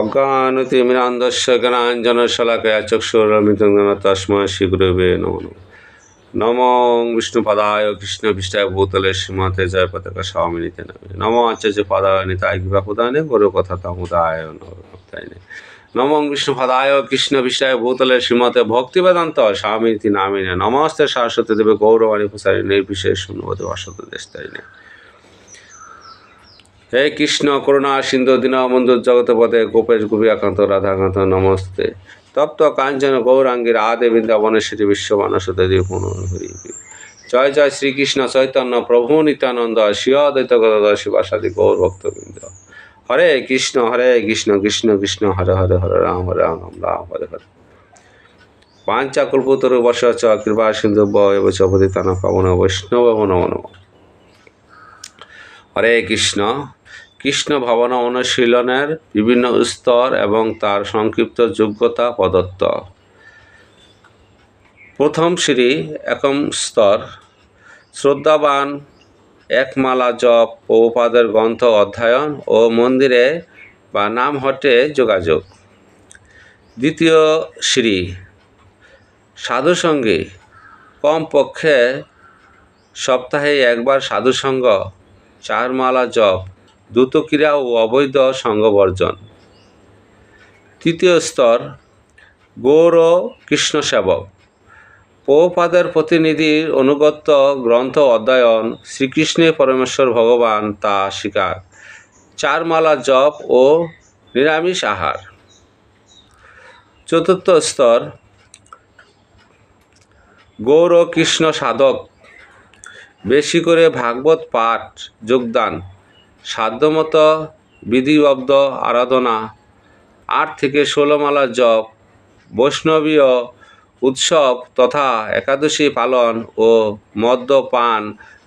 অজ্ঞানতিমিরান্ধস্য জ্ঞানাঞ্জনশলাকয়া চক্ষুরমিতং তস্মৈ শ্রীগুরবে নমো নমঃ। বিষ্ণুপদায় কৃষ্ণবিষ্টায় ভূতলে শ্রীমতে জয় পতাকা স্বামিনীতে নমে। নম আচার্য পদায় নিতায় কৃপা প্রদানে গরু কথা তামুদায় নমস্তাইনে নমঃ বিষ্ণুপদায় কৃষ্ণবিষ্টায় ভূতলে শ্রীমতে ভক্তিবেদান্ত স্বামীতি নামিনে। নমস্তে সরস্বতী দেবে গৌরবাণী প্রসারী নির্বিশেষ শূন্যবতী বাসত দেশতাইনে হে কৃষ্ণ, করুণা, সিন্ধু দীনবন্ধু জগতপদে গোপেশ, গোপী গোপিয়াকান্ত রাধাকান্ত, নমস্তে। তপ্ত, কাঞ্চন, গৌরাঙ্গীর, আদে বৃন্দাবনেশ্বরী বিশ্বমানসতে পুনঃ হরি জয় জয়, শ্রীকৃষ্ণ, চৈতন্য, প্রভু, নিত্যানন্দ, শিব অদ্বৈত গদাধর শিবাসাদি গৌর, ভক্তবৃন্দ। হরে কৃষ্ণ হরে কৃষ্ণ কৃষ্ণ কৃষ্ণ, হরে হরে হরে, রাম হরে, রাম রাম হরে হরে। পাঞ্চা, কল্পতরু চ কৃপা, সিন্ধু বয় চপতিতান পাবন, বৈষ্ণব, নম নম। হরে কৃষ্ণ। কৃষ্ণ ভাবনা অনুশীলনের বিভিন্ন স্তর এবং তার সংক্ষিপ্ত যোগ্যতা প্রদত্ত। প্রথম শ্রী একম স্তর। শ্রদ্ধাবান, একমালা জপ প্রভুপাদের গ্রন্থ অধ্যয়ন ও মন্দিরে বা নাম হটে যোগাযোগ। দ্বিতীয় শ্রী সাধুসঙ্গী কমপক্ষে সপ্তাহে একবার সাধুসঙ্গ চার মালা জপ দ্রুতক্রিয়া ও অবৈধ সঙ্গবর্জন তৃতীয় স্তর, গৌর কৃষ্ণ সেবক। পৌপাদের প্রতিনিধির অনুগত্য গ্রন্থ অধ্যয়ন শ্রীকৃষ্ণে পরমেশ্বর ভগবান তা স্বীকার। চার মালা জপ ও নিরামিষ আহার। চতুর্থ স্তর, গৌর কৃষ্ণ সাধক। বেশি করে ভাগবত পাঠ যোগদান। সাধ্যমতো বিধিবদ্ধ আরাধনা, আট থেকে ষোলো মালা জপ, বৈষ্ণবীয় উৎসব তথা একাদশী পালন ও মদ্যপান,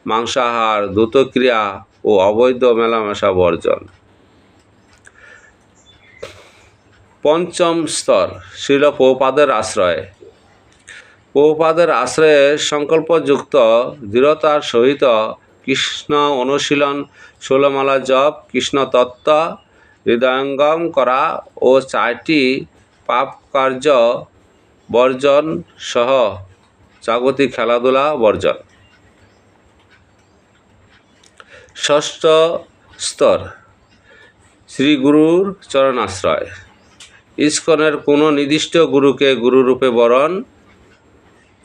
মাংসাহার, দ্রুতক্রিয়া ও অবৈধ মেলামেশা বর্জন। পঞ্চম স্তর শিল পৌপাদের আশ্রয়। পৌপাদের আশ্রয়ে সংকল্পযুক্ত দৃঢ়তার সহিত কৃষ্ণ অনুশীলন ষোলমালা জপ, কৃষ্ণ তত্ত্ব, হৃদয়ঙ্গম করা ও চারটি পাপ কার্য বর্জন সহ জাগতিক খেলাধুলা বর্জন। ষষ্ঠ স্তর শ্রী গুরুর চরণাশ্রয়। ইস্কনের কোনো নির্দিষ্ট গুরুকে গুরুরূপে বরণ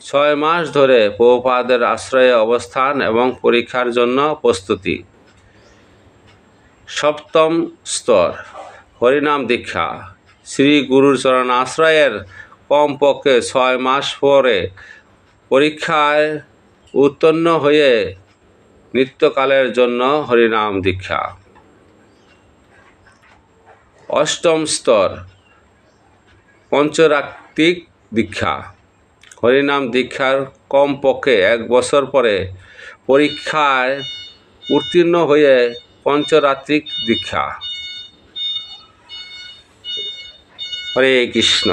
ছয় মাস ধরে প্রভুপাদের আশ্রয়ে অবস্থান এবং পরীক্ষার জন্য প্রস্তুতি। সপ্তম স্তর, হরিনাম দীক্ষা। শ্রী গুরুর চরণ আশ্রয়ের কমপক্ষে ছয় মাস পরে পরীক্ষায় উত্তীর্ণ হয়ে নিত্যকালের জন্য হরিনাম দীক্ষা। অষ্টম স্তর পঞ্চরাত্রিক দীক্ষা। হরিনাম দীক্ষার কমপক্ষে এক বছর পরে পরীক্ষায় উত্তীর্ণ হয়ে পঞ্চরাত্রিক দীক্ষা। হরে কৃষ্ণ।